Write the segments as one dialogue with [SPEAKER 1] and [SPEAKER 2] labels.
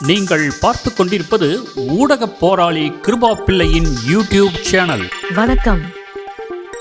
[SPEAKER 1] நீங்கள் பார்த்து கொண்டிருப்பது ஊடக போராளி கிருபா பிள்ளையின் யூடியூப் சேனல்.
[SPEAKER 2] வணக்கம்.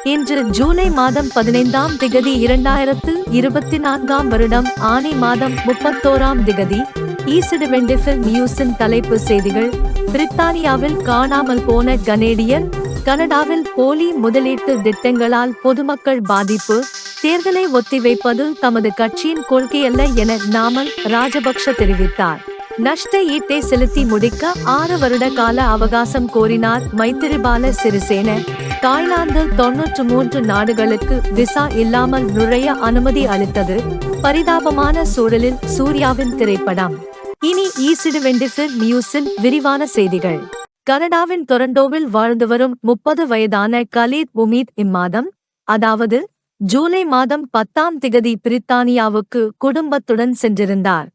[SPEAKER 2] இன்று ஜூலை மாதம் பதினைந்தாம் திகதி இரண்டாயிரத்து இருபத்தி நான்காம் வருடம் ஆனி மாதம் முப்பத்தோராம் திகதி ஈசிடுவெண்டிஃபில் நியூஸின் தலைப்பு செய்திகள். பிரித்தானியாவில் காணாமல் போன கனேடியர் கனடாவில் போலி முதலீட்டு திட்டங்களால் பொதுமக்கள் பாதிப்பு தேர்தலை ஒத்திவைப்பது தமது கட்சியின் கொள்கையல்ல என நாமல் ராஜபக்ஷ தெரிவித்தார். நஷ்ட ஈட்டை செலுத்தி முடிக்க ஆறு வருட கால அவகாசம் கோரினார் மைத்திரிபால சிறிசேன. தாய்லாந்து தொன்னூற்று மூன்று நாடுகளுக்கு விசா இல்லாமல் நுழைய அனுமதி அளித்தது பரிதாபமான சூழலில் சூர்யாவின் திரைப்படம். இனி ஈசிடுவெண்டிஃபில் நியூஸில் விரிவான செய்திகள். கனடாவின் டொரண்டோவில் வாழ்ந்து வரும் முப்பது வயதான கலீத் உமீத் இம்மாதம் அதாவது ஜூலை மாதம் பத்தாம் திகதி பிரித்தானியாவுக்கு குடும்பத்துடன் சென்றிருந்தார்.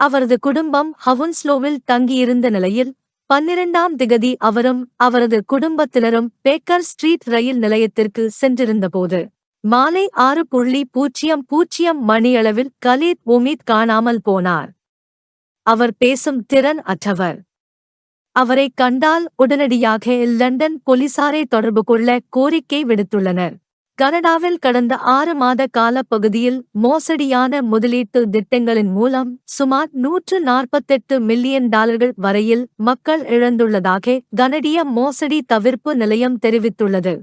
[SPEAKER 2] அவரது குடும்பம் ஹவுன்ஸ்லோவில் தங்கியிருந்த நிலையில் பன்னிரண்டாம் திகதி அவரும் அவரது குடும்பத்தினரும் பேக்கர் ஸ்ட்ரீட் ரயில் நிலையத்திற்கு சென்றிருந்தபோது மாலை ஆறு புள்ளி பூஜ்ஜியம் பூஜ்ஜியம் மணியளவில் கலீத் உமீத் காணாமல் போனார். அவர் பேசும் திறன் அற்றவர். அவரை கண்டால் உடனடியாக லண்டன் போலீசாரை தொடர்பு கொள்ள கோரிக்கை விடுத்துள்ளனர். கனடாவில் கடந்த ஆறு மாத கால பகுதியில் மோசடியான முதலீட்டு திட்டங்களின் மூலம் சுமார் நூற்று நாற்பத்தெட்டு மில்லியன் டாலர்கள் வரையில் மக்கள் இழந்துள்ளதாக கனடிய மோசடி தவிர்ப்பு நிலையம் தெரிவித்துள்ளது.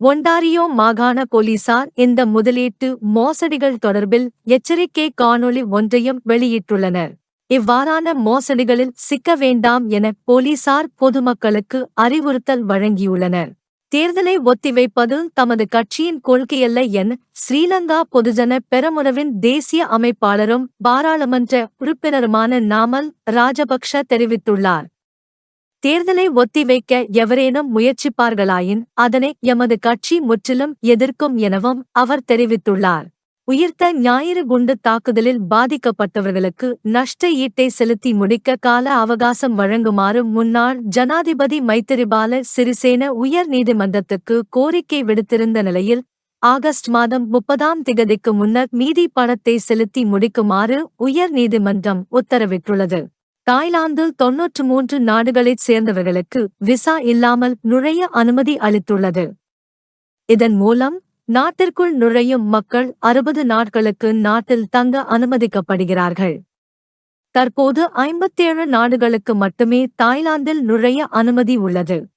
[SPEAKER 2] ஒண்டாரியோ மாகாண போலீசார் இந்த முதலீட்டு மோசடிகள் தொடர்பில் எச்சரிக்கை காணொளி ஒன்றையும் வெளியிட்டுள்ளனர். இவ்வாறான மோசடிகளில் சிக்க வேண்டாம் என போலீசார் பொதுமக்களுக்கு அறிவுறுத்தல் வழங்கியுள்ளனர். தேர்தலை ஒத்திவைப்பது தமது கட்சியின் கொள்கையல்ல என ஸ்ரீலங்கா பொதுஜன பெரமுனவின் தேசிய அமைப்பாளரும் பாராளுமன்ற உறுப்பினருமான நாமல் ராஜபக்ஷ தெரிவித்துள்ளார். தேர்தலை ஒத்திவைக்க எவரேனும் முயற்சிப்பார்களாயின் அதனை எமது கட்சி முற்றிலும் எதிர்க்கும் எனவும் அவர் தெரிவித்துள்ளார். உயிர்த்த ஞாயிறு குண்டு தாக்குதலில் பாதிக்கப்பட்டவர்களுக்கு நஷ்ட ஈட்டை செலுத்தி முடிக்க கால அவகாசம் வழங்குமாறு முன்னாள் ஜனாதிபதி மைத்திரிபால சிறிசேன உயர் நீதிமன்றத்துக்கு கோரிக்கை விடுத்திருந்த நிலையில் ஆகஸ்ட் மாதம் முப்பதாம் திகதிக்கு முன்னர் மீதி பணத்தை செலுத்தி முடிக்குமாறு உயர் நீதிமன்றம் உத்தரவிட்டுள்ளது. தாய்லாந்து தொன்னூற்று மூன்று நாடுகளைச் சேர்ந்தவர்களுக்கு விசா இல்லாமல் நுழைய அனுமதி அளித்துள்ளது. இதன் மூலம் நாட்டிற்குள் நுழையும் மக்கள் அறுபது நாட்களுக்கு நாட்டில் தங்க அனுமதிக்கப்படுகிறார்கள். தற்போது ஐம்பத்தேழு நாடுகளுக்கு மட்டுமே தாய்லாந்தில் நுழைய அனுமதி உள்ளது.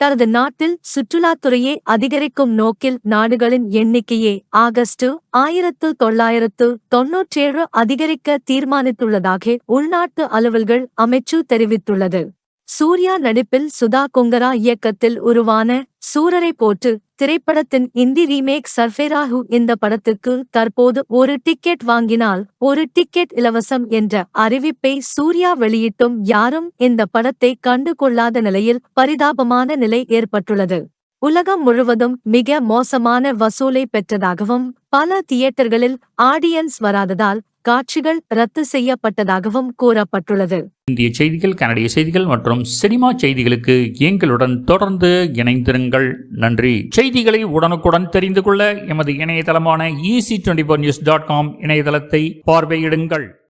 [SPEAKER 2] தனது நாட்டில் சுற்றுலாத்துறையை அதிகரிக்கும் நோக்கில் நாடுகளின் எண்ணிக்கையை ஆகஸ்ட் ஆயிரத்து தொள்ளாயிரத்து தொன்னூற்றேழு அதிகரிக்க தீர்மானித்துள்ளதாக உள்நாட்டு அலுவல்கள் அமைச்சு தெரிவித்துள்ளது. சூர்யா நடிப்பில் சுதா கொங்கரா இயக்கத்தில் உருவான சூரரை போட்டு திரைப்படத்தின் இந்தி ரீமேக் சர்ஃபேராகு இந்த படத்துக்கு தற்போது ஒரு டிக்கெட் வாங்கினால் ஒரு டிக்கெட் இலவசம் என்ற அறிவிப்பை சூர்யா வெளியிட்டும் யாரும் இந்த படத்தை கண்டு கொள்ளாத நிலையில் பரிதாபமான நிலை ஏற்பட்டுள்ளது. உலகம் முழுவதும் மிக மோசமான வசூலை பெற்றதாகவும் பல தியேட்டர்களில் ஆடியன்ஸ் வராததால் காட்சிகள் ரத்து செய்யப்பட்டதாகவும் கூறப்பட்டுள்ளது.
[SPEAKER 1] இந்திய செய்திகள் கனடிய செய்திகள் மற்றும் சினிமா செய்திகளுக்கு எங்களுடன் தொடர்ந்து இணைந்திருங்கள். நன்றி. செய்திகளை உடனுக்குடன் தெரிந்து கொள்ள எமது இணையதளமான easy twenty news dot com இணையதளத்தை பார்வையிடுங்கள்.